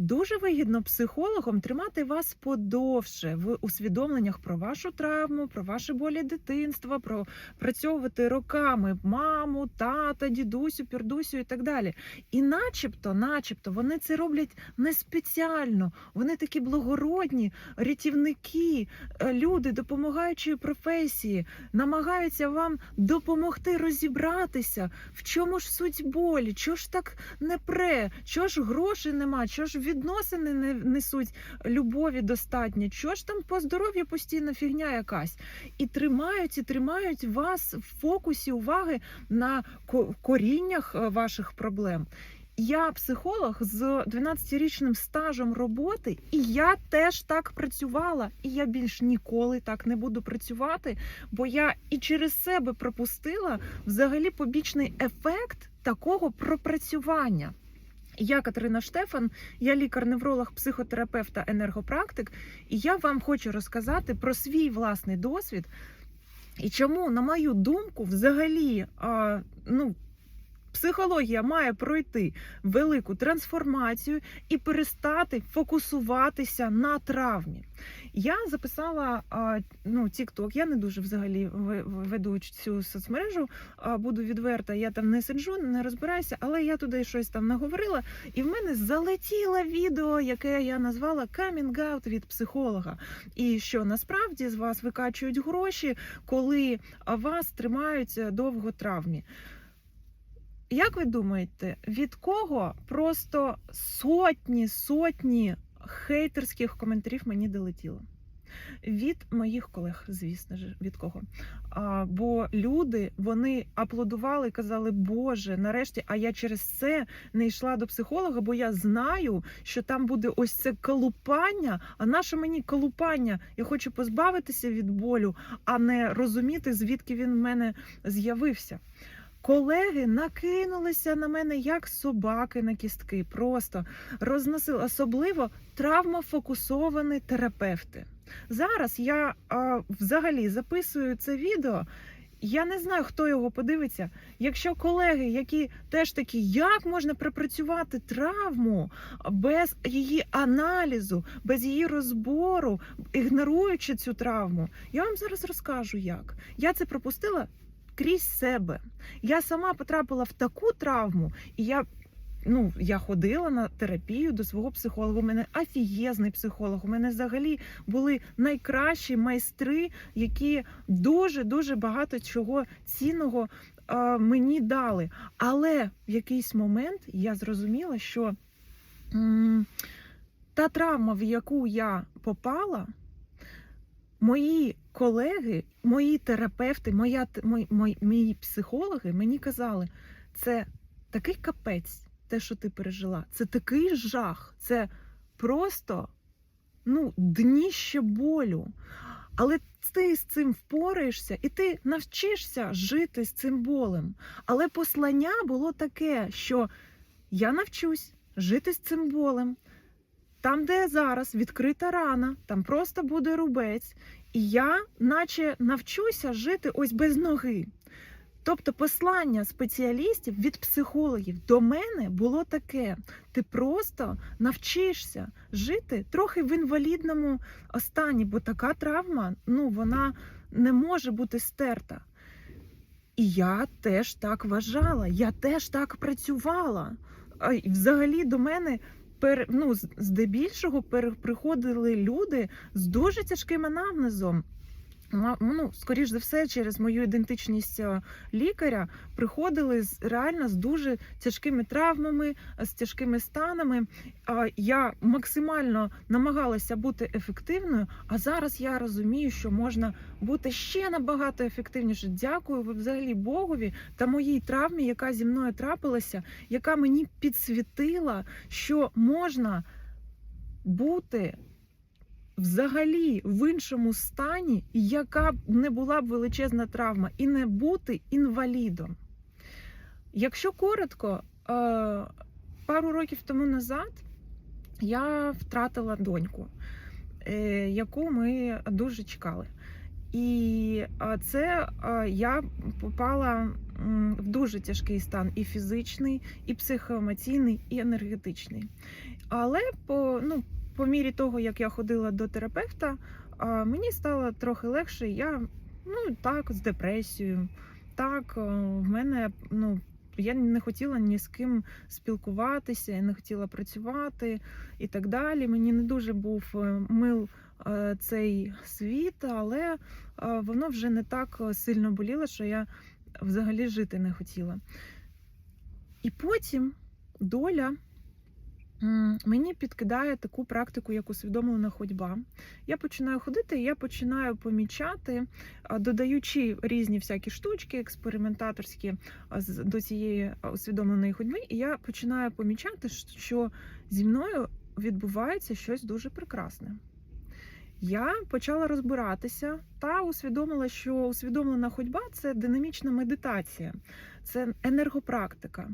Дуже вигідно психологам тримати вас подовше в усвідомленнях про вашу травму, про ваші болі дитинства, про працьовувати роками маму, тата, дідусю, пірдусю і так далі. І начебто, начебто, вони це роблять не спеціально. Вони такі благородні, рятівники, е, люди допомагаючої професії, намагаються вам допомогти розібратися, в чому ж суть болі, чого ж так не пре, чого ж грошей нема, чого ж відносини не несуть любові достатньо, чого ж там по здоров'ю постійно фігня якась. І тримають, і тримають вас в фокусі уваги на коріннях е, ваших проблем. Я психолог з 12-річним стажем роботи, і я теж так працювала. І я більш ніколи так не буду працювати, бо я і через себе пропустила взагалі побічний ефект такого пропрацювання. Я Катерина Штефан, я лікар-невролог, психотерапевт та енергопрактик, і я вам хочу розказати про свій власний досвід і чому, на мою думку, взагалі, ну. Психологія має пройти велику трансформацію і перестати фокусуватися на травмі. Я записала ну, TikTok, я не дуже взагалі веду цю соцмережу, буду відверта, я там не сиджу, не розбираюся, але я туди щось там наговорила, і в мене залетіло відео, яке я назвала Out від психолога. І що насправді з вас викачують гроші, коли вас тримають е, довго травмі. Як ви думаєте, від кого просто сотні, сотні хейтерських коментарів мені долетіло? Від моїх колег, звісно ж, від кого? А, бо люди вони аплодували і казали, Боже, нарешті, а я через це не йшла до психолога, бо я знаю, що там буде ось це колупання. А наше мені колупання? Я хочу позбавитися від болю, а не розуміти, звідки він в мене з'явився. Колеги накинулися на мене як собаки на кістки, просто розносили, особливо травмофокусовані терапевти. Зараз я а, взагалі записую це відео. Я не знаю, хто його подивиться. Якщо колеги, які теж такі, як можна пропрацювати травму без її аналізу, без її розбору, ігноруючи цю травму, я вам зараз розкажу, як. Я це пропустила крізь себе. Я сама потрапила в таку травму, і я. Ну, я ходила на терапію до свого психолога. У мене афієзний психолог. У мене взагалі були найкращі майстри, які дуже дуже багато чого цінного е, мені дали. Але в якийсь момент я зрозуміла, що м, та травма, в яку я попала, мої колеги, мої терапевти, моя, мої, мої, психологи мені казали, це такий капець, те, що ти пережила, це такий жах, це просто ну, дніще болю. Але ти з цим впораєшся і ти навчишся жити з цим болем. Але послання було таке, що я навчусь жити з цим болем. Там, де зараз відкрита рана, там просто буде рубець, і я, наче, навчуся жити ось без ноги. Тобто послання спеціалістів від психологів до мене було таке: ти просто навчишся жити трохи в інвалідному стані, бо така травма, ну вона не може бути стерта. І я теж так вважала, я теж так працювала. Взагалі до мене пер, ну, здебільшого приходили люди з дуже тяжким анамнезом. Ну, скоріш за все, через мою ідентичність е, лікаря приходили з реально з дуже тяжкими травмами, е, з тяжкими станами. Я максимально намагалася бути ефективною, а зараз я розумію, що можна бути ще набагато ефективніше. Дякую взагалі Богові та моїй травмі, яка зі мною трапилася, яка мені підсвітила, що можна бути взагалі в іншому стані, яка б не була б величезна травма, і не бути інвалідом. Якщо коротко, е, пару років тому назад я втратила доньку, е, яку ми дуже чекали. І е, це я попала в дуже тяжкий стан і фізичний, і психоемоційний, і енергетичний. Але по, ну, по мірі того, як я ходила до терапевта, мені стало трохи легше. Я ну так, з депресією. Так, в мене ну. Я не хотіла ні з ким спілкуватися, я не хотіла працювати і так далі. Мені не дуже був е, мил е, цей світ, але е, воно вже не так сильно боліло, що я взагалі жити не хотіла. І потім доля мені підкидає таку практику, як усвідомлена ходьба. Я починаю ходити, і я починаю помічати, додаючи різні всякі штучки, експериментаторські до цієї усвідомленої ходьби, і я починаю помічати, що зі мною відбувається щось дуже прекрасне. Я почала розбиратися та усвідомила, що усвідомлена ходьба це динамічна медитація, це енергопрактика.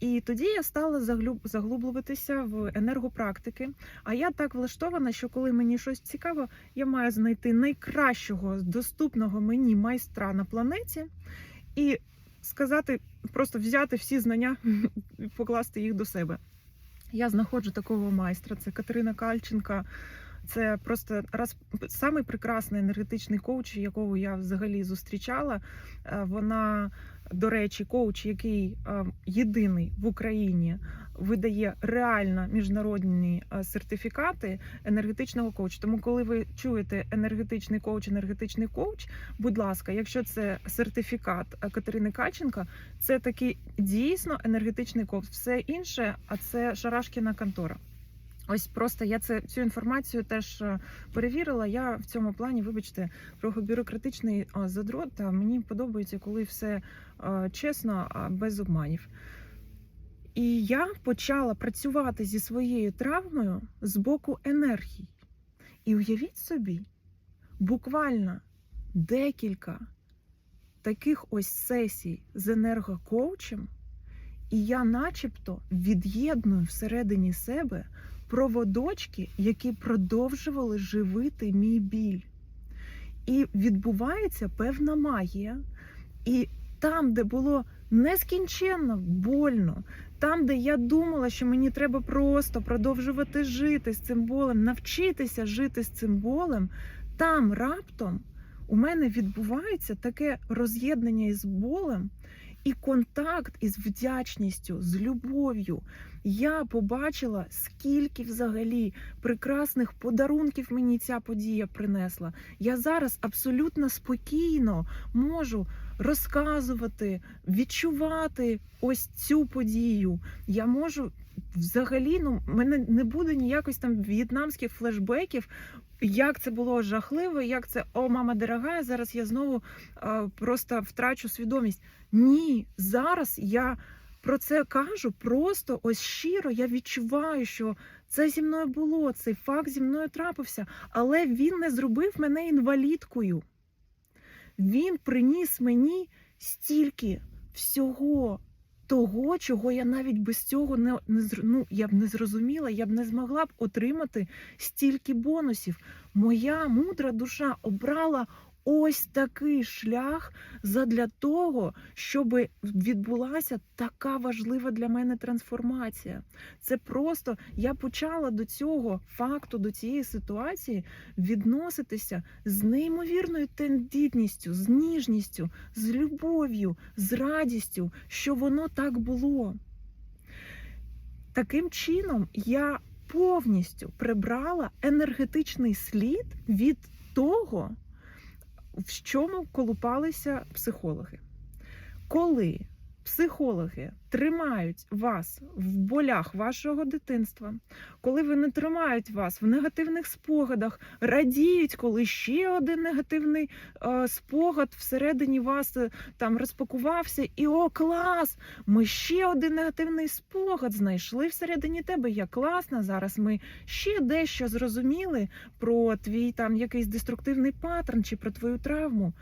І тоді я стала заглублюватися в енергопрактики. А я так влаштована, що коли мені щось цікаво, я маю знайти найкращого доступного мені майстра на планеті і сказати, просто взяти всі знання і покласти їх до себе. Я знаходжу такого майстра, це Катерина Кальченка. Це просто раз самий прекрасний енергетичний коуч, якого я взагалі зустрічала. Е, Вона, до речі, коуч, який е, єдиний в Україні видає реально міжнародні е, сертифікати енергетичного коуча. Тому, коли ви чуєте енергетичний коуч, енергетичний коуч, будь ласка, якщо це сертифікат Катерини Кальченка, це такий дійсно енергетичний коуч. Все інше, а це шарашкіна контора. Ось просто я це цю інформацію теж е, перевірила. Я в цьому плані, вибачте, трохи бюрократичний задрот. Та мені подобається, коли все е, чесно, а без обманів. І я почала працювати зі своєю травмою з боку енергії. І уявіть собі, буквально декілька таких ось сесій з енергокоучем, і я, начебто, від'єдную всередині себе проводочки, які продовжували живити мій біль. І відбувається певна магія. І там, де було нескінченно больно, там, де я думала, що мені треба просто продовжувати жити з цим болем, навчитися жити з цим болем, там раптом у мене відбувається таке роз'єднання із болем і контакт із вдячністю, з любов'ю. Я побачила, скільки взагалі прекрасних подарунків мені ця подія принесла. Я зараз абсолютно спокійно можу розказувати, відчувати ось цю подію. Я можу взагалі, ну, мене не буде ніякось там в'єтнамських флешбеків. Як це було жахливо, як це о, мама дорога, зараз я знову а, просто втрачу свідомість. Ні, зараз я про це кажу просто ось щиро. Я відчуваю, що це зі мною було, цей факт зі мною трапився, але він не зробив мене інвалідкою. Він приніс мені стільки всього того, чого я навіть без цього не, не ну, я б не зрозуміла, я б не змогла б отримати стільки бонусів. Моя мудра душа обрала ось такий шлях задля того, щоб відбулася така важлива для мене трансформація. Це просто я почала до цього факту, до цієї ситуації відноситися з неймовірною тендітністю, з ніжністю, з любов'ю, з радістю, що воно так було. Таким чином я повністю прибрала енергетичний слід від того, в чому колупалися психологи. Коли психологи тримають вас в болях вашого дитинства, коли вони тримають вас в негативних спогадах, радіють, коли ще один негативний е, спогад всередині вас е, там розпакувався, і о, клас! Ми ще один негативний спогад знайшли всередині тебе. Я класна. Зараз ми ще дещо зрозуміли про твій там якийсь деструктивний паттерн чи про твою травму.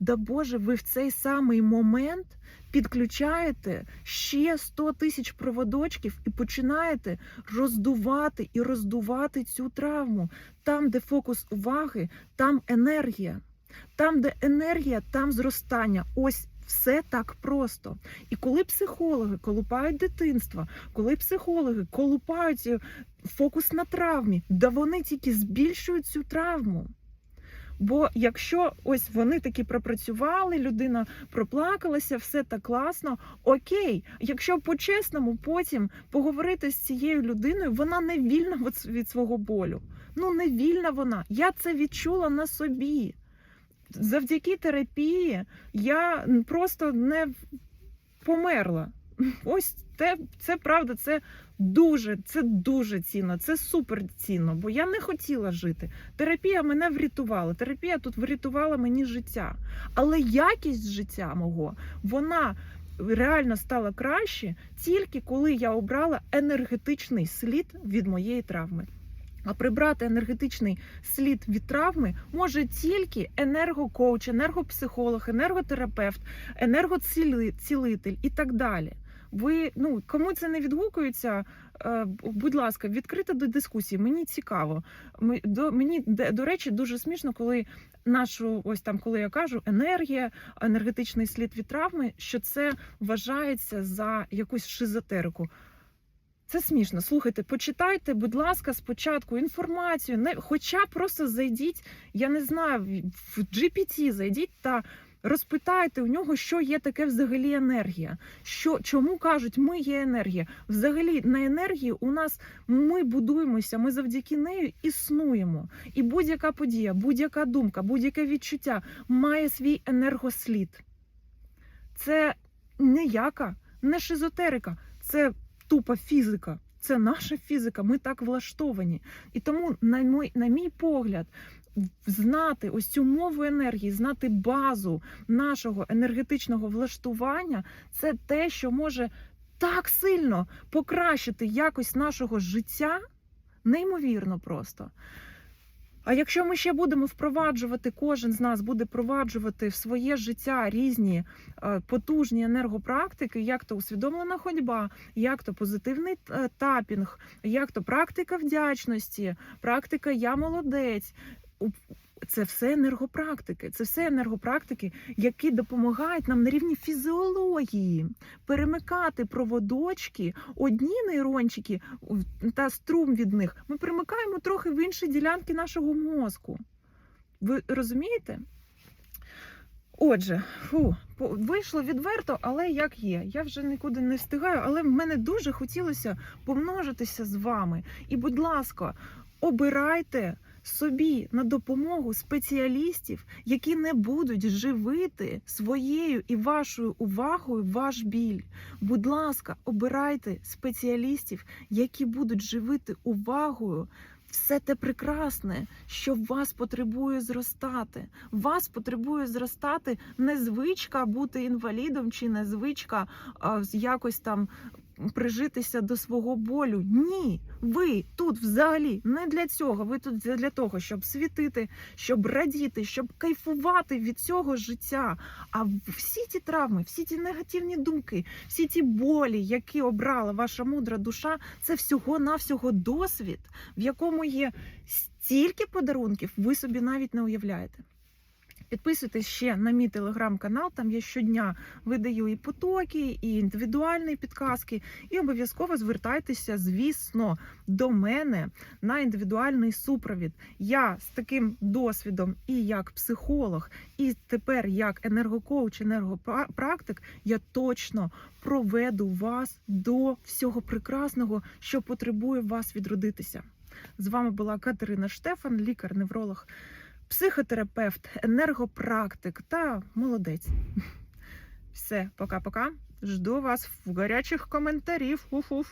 Да Боже, ви в цей самий момент підключаєте ще 100 тисяч проводочків і починаєте роздувати і роздувати цю травму. Там, де фокус уваги, там енергія. Там, де енергія, там зростання. Ось Все так просто. І коли психологи колупають дитинство, коли психологи колупають е, фокус на травмі, да вони тільки збільшують цю травму. Бо якщо ось вони таки пропрацювали, людина проплакалася, все так класно, окей. Якщо по-чесному потім поговорити з цією людиною, вона не вільна від- свого болю. Ну не вільна вона. Я це відчула на собі. Завдяки терапії я просто не померла. Ось те, це правда, це дуже, це дуже цінно, це супер цінно, бо я не хотіла жити. Терапія мене врятувала. Терапія тут врятувала мені життя. Але якість життя мого, вона реально стала краще тільки коли я обрала енергетичний слід від моєї травми. А прибрати енергетичний слід від травми може тільки енергокоуч, енергопсихолог, енерготерапевт, енергоцілитель і так далі. Ви ну кому це не відгукується, е, будь ласка, відкрито до дискусії. Мені цікаво. Ми до мені до речі дуже смішно, коли нашу ось там, коли я кажу енергія, енергетичний слід від травми, що це вважається за якусь шизотерику. Це смішно. Слухайте, почитайте, будь ласка, спочатку інформацію. Не хоча просто зайдіть, я не знаю, в GPT зайдіть та розпитайте у нього, що є таке взагалі енергія. Що чому кажуть, ми є енергія? Взагалі на енергії у нас ми будуємося, ми завдяки нею існуємо. І будь-яка подія, будь-яка думка, будь-яке відчуття має свій енергослід. Це ніяка, не шизотерика, це тупа фізика. Це наша фізика, ми так влаштовані. І тому, на мій, на мій погляд, знати ось цю мову енергії, знати базу нашого енергетичного влаштування це те, що може так сильно покращити якість нашого життя, неймовірно просто. А якщо ми ще будемо впроваджувати, кожен з нас буде впроваджувати в своє життя різні е, потужні енергопрактики, як то усвідомлена ходьба, як то позитивний е, тапінг, як то практика вдячності, практика Я молодець. Це все енергопрактики, це все енергопрактики, які допомагають нам на рівні фізіології перемикати проводочки, одні нейрончики та струм від них. Ми перемикаємо трохи в інші ділянки нашого мозку. Ви розумієте? Отже, фу, вийшло відверто, але як є. Я вже нікуди не встигаю, але в мене дуже хотілося помножитися з вами. І, будь ласка, обирайте собі на допомогу спеціалістів, які не будуть живити своєю і вашою увагою ваш біль. Будь ласка, обирайте спеціалістів, які будуть живити увагою. Все те прекрасне, що вас потребує зростати. Вас потребує зростати не звичка бути інвалідом чи не звичка а, якось там прижитися до свого болю. Ні, ви тут взагалі не для цього. Ви тут для того, щоб світити, щоб радіти, щоб кайфувати від цього життя. А всі ті травми, всі ті негативні думки, всі ті болі, які обрала ваша мудра душа, це всього-навсього досвід, в якому є стільки подарунків, ви собі навіть не уявляєте. Підписуйтесь ще на мій телеграм-канал, там я щодня видаю і потоки, і індивідуальні підказки. І обов'язково звертайтеся, звісно, до мене на індивідуальний супровід. Я з таким досвідом і як психолог, і тепер як енергокоуч, енергопрактик, я точно проведу вас до всього прекрасного, що потребує вас відродитися. З вами була Катерина Штефан, лікар-невролог, психотерапевт, енергопрактик та молодець. Все, пока-пока. Жду вас в гарячих коментарів. Уф-уф.